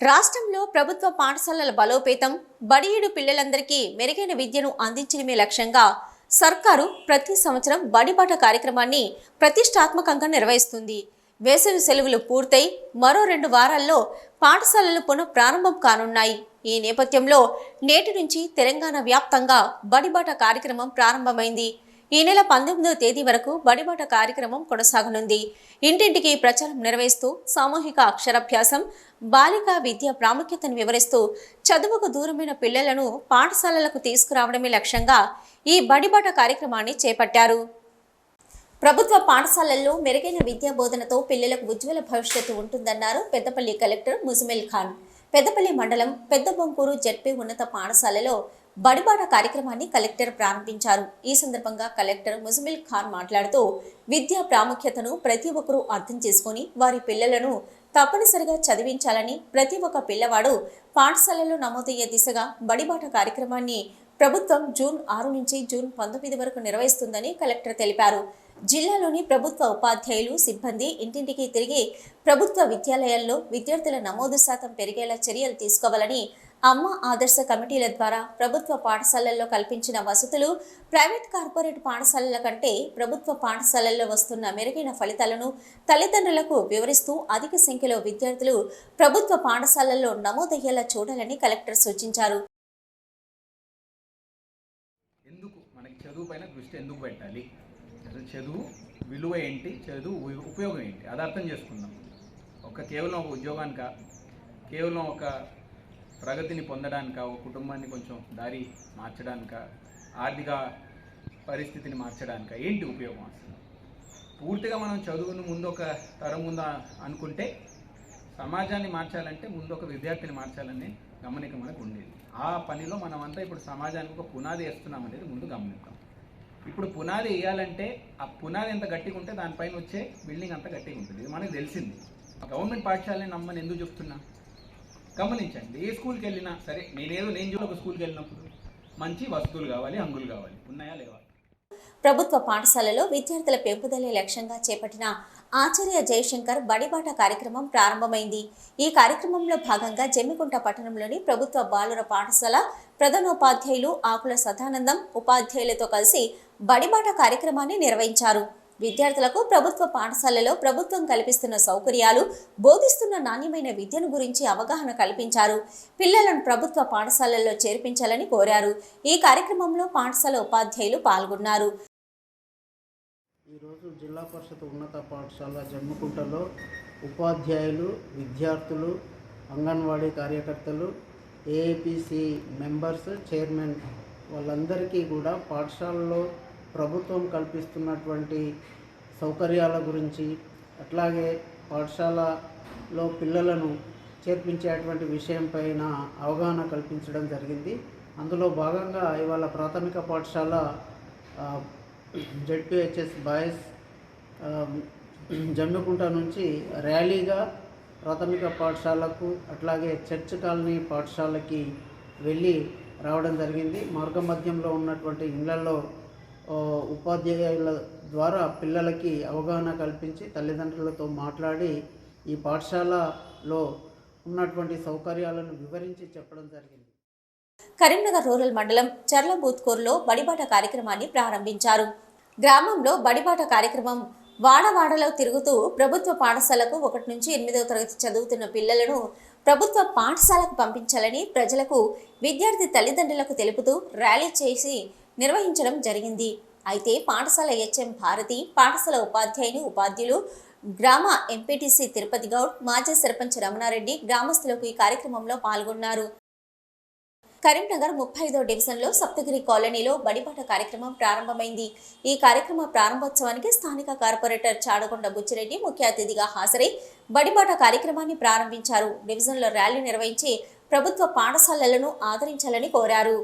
రాష్ట్రంలో ప్రభుత్వ పాఠశాలల బలోపేతం బడియుడు పిల్లలందరికీ మెరుగైన విద్యను అందించడమే లక్ష్యంగా సర్కారు ప్రతి సంవత్సరం బడిబాట కార్యక్రమాన్ని ప్రతిష్టాత్మకంగా నిర్వహిస్తుంది. వేసవి సెలవులు పూర్తయి మరో రెండు వారాల్లో పాఠశాలలు పునః ప్రారంభం కానున్నాయి. ఈ నేపథ్యంలో నేటి నుంచి తెలంగాణ వ్యాప్తంగా బడిబాట కార్యక్రమం ప్రారంభమైంది. ఈ నెల పంతొమ్మిదవ తేదీ వరకు బడిబాట కార్యక్రమం కొనసాగనుంది. ఇంటింటికి ప్రచారం నిర్వహిస్తూ సామూహిక అక్షరాభ్యాసం బాలికా విద్య ప్రాముఖ్యతను వివరిస్తూ చదువుకు దూరమైన పిల్లలను పాఠశాలలకు తీసుకురావడమే లక్ష్యంగా ఈ బడిబాట కార్యక్రమాన్ని చేపట్టారు. ప్రభుత్వ పాఠశాలల్లో మెరుగైన విద్యా బోధనతో పిల్లలకు ఉజ్వల భవిష్యత్తు ఉంటుందన్నారు పెద్దపల్లి కలెక్టర్ ముజమిల్ ఖాన్. పెద్దపల్లి మండలం పెద్ద బొంకూరు జడ్పీ ఉన్నత పాఠశాలలో బడిబాట కార్యక్రమాన్ని కలెక్టర్ ప్రారంభించారు. ఈ సందర్భంగా కలెక్టర్ ముజమిల్ ఖాన్ మాట్లాడుతూ విద్యా ప్రాముఖ్యతను ప్రతి ఒక్కరూ అర్థం చేసుకొని వారి పిల్లలను తప్పనిసరిగా చదివించాలని ప్రతి ఒక్క పిల్లవాడు పాఠశాలలో నమోదయ్యే దిశగా బడిబాట కార్యక్రమాన్ని ప్రభుత్వం జూన్ ఆరు నుంచి జూన్ పంతొమ్మిది వరకు నిర్వహిస్తుందని కలెక్టర్ తెలిపారు. జిల్లాలోని ప్రభుత్వ ఉపాధ్యాయులు సిబ్బంది ఇంటింటికి తిరిగి ప్రభుత్వ విద్యాలయాల్లో విద్యార్థుల నమోదు శాతం పెరిగేలా చర్యలు తీసుకోవాలని అమ్మ ఆదర్శ కమిటీల ద్వారా ప్రభుత్వ పాఠశాలల్లో కల్పించిన వసతులు ప్రైవేట్ కార్పొరేట్ పాఠశాలల కంటే ప్రభుత్వ పాఠశాలల్లో వస్తున్న మెరుగైన ఫలితాలను తల్లిదండ్రులకు వివరిస్తూ అధిక సంఖ్యలో విద్యార్థులు ప్రభుత్వ పాఠశాలల్లో నమోదయ్యేలా చూడాలని కలెక్టర్ సూచించారు. ఎందుకు? మనకి చదువు పైన దృష్టి ఎందుకు పెట్టాలి? చదువు విలువ ఏంటి? చదువు ఉపయోగం ఏంటి? అది అర్థం చేసుకుందాం. ఒక కేవలం ఒక ఉద్యోగానిక? కేవలం ఒక ప్రగతిని పొందడానిక? ఒక కుటుంబాన్ని కొంచెం దారి మార్చడానిక? ఆర్థిక పరిస్థితిని మార్చడానిక? ఏంటి ఉపయోగం అసలు? పూర్తిగా మనం చదువును ముందు ఒక తరం ముందు అనుకుంటే సమాజాన్ని మార్చాలంటే ముందు ఒక విద్యార్థిని మార్చాలనే గమనిక మనకు ఉండేది. ఆ పనిలో మనమంతా ఇప్పుడు సమాజానికి ఒక పునాది వేస్తున్నాం అనేది ముందు గమనిద్దాం. ఇప్పుడు పునాది వేయాలంటే ఆ పునాది ఎంత గట్టిగా ఉంటే దానిపైన వచ్చే బిల్డింగ్ అంత గట్టిగా ఉంటుంది. ఇది మనకు తెలిసింది. గవర్నమెంట్ పాఠశాలని నమ్మని ఎందుకు చెప్తున్నా? గమనించండి. ఏ స్కూల్కి వెళ్ళినా సరే నేనేదో నేను చూడ ఒక స్కూల్కి వెళ్ళినప్పుడు మంచి వస్తువులు కావాలి అంగులు కావాలి. ఉన్నాయా లేవా? ప్రభుత్వ పాఠశాలలో విద్యార్థుల పెంపుదలే లక్ష్యంగా చేపట్టిన ఆచార్య జయశంకర్ బడిబాట కార్యక్రమం ప్రారంభమైంది. ఈ కార్యక్రమంలో భాగంగా జమ్మికుంట పట్టణంలోని ప్రభుత్వ బాలుర పాఠశాల ప్రధానోపాధ్యాయులు ఆకుల సదానందం ఉపాధ్యాయులతో కలిసి బడిబాట కార్యక్రమాన్ని నిర్వహించారు. విద్యార్థులకు ప్రభుత్వ పాఠశాలలో ప్రభుత్వం కల్పిస్తున్న సౌకర్యాలు బోధిస్తున్న నాణ్యమైన విద్యను గురించి అవగాహన కల్పించారు. పిల్లలను ప్రభుత్వ పాఠశాలల్లో చేర్పించాలని కోరారు. ఈ కార్యక్రమంలో పాఠశాల ఉపాధ్యాయులు పాల్గొన్నారు. ఈరోజు జిల్లా పరిషత్ ఉన్నత పాఠశాల జమ్మికుంటలో ఉపాధ్యాయులు విద్యార్థులు అంగన్వాడీ కార్యకర్తలు ఏఐపిసి మెంబర్స్ చైర్మన్ వాళ్ళందరికీ కూడా పాఠశాలలో ప్రభుత్వం కల్పిస్తున్నటువంటి సౌకర్యాల గురించి అట్లాగే పాఠశాలలో పిల్లలను చేర్పించేటువంటి విషయం పైన అవగాహన కల్పించడం జరిగింది. అందులో భాగంగా ఇవాళ ప్రాథమిక పాఠశాల జెడ్పిహెచ్ఎస్ బాయ్స్ జమ్మికుంట నుంచి ర్యాలీగా ప్రాథమిక పాఠశాలకు అట్లాగే చర్చ్ కాలనీ పాఠశాలకి వెళ్ళి రావడం జరిగింది. మార్గ మధ్యంలో ఉన్నటువంటి ఇళ్ళలో ఉపాధ్యాయుల ద్వారా పిల్లలకి అవగాహన కల్పించి తల్లిదండ్రులతో మాట్లాడి ఈ పాఠశాలలో ఉన్నటువంటి సౌకర్యాలను వివరించి చెప్పడం జరిగింది. కరీంనగర్ రూరల్ మండలం చర్ల బూత్కూరులో బడిబాట కార్యక్రమాన్ని ప్రారంభించారు. గ్రామంలో బడిబాట కార్యక్రమం వాడవాడలో తిరుగుతూ ప్రభుత్వ పాఠశాలకు ఒకటి నుంచి ఎనిమిదవ తరగతి చదువుతున్న పిల్లలను ప్రభుత్వ పాఠశాలకు పంపించాలని ప్రజలకు విద్యార్థి తల్లిదండ్రులకు తెలుపుతూ ర్యాలీ చేసి నిర్వహించడం జరిగింది. అయితే పాఠశాల హెచ్ఎం భారతి పాఠశాల ఉపాధ్యాయుని ఉపాధ్యులు గ్రామ ఎంపీటీసీ తిరుపతి గౌడ్ మాజీ సర్పంచ్ రమణారెడ్డి గ్రామస్తులకు ఈ కార్యక్రమంలో పాల్గొన్నారు. కరీంనగర్ ముప్పై ఐదో డివిజన్లో సప్తగిరి కాలనీలో బడిపాట కార్యక్రమం ప్రారంభమైంది. ఈ కార్యక్రమ ప్రారంభోత్సవానికి స్థానిక కార్పొరేటర్ చాడగొండ బుచ్చిరెడ్డి ముఖ్య అతిథిగా హాజరై బడిపాట కార్యక్రమాన్ని ప్రారంభించారు. డివిజన్లో ర్యాలీ నిర్వహించి ప్రభుత్వ పాఠశాలలను ఆదరించాలని కోరారు.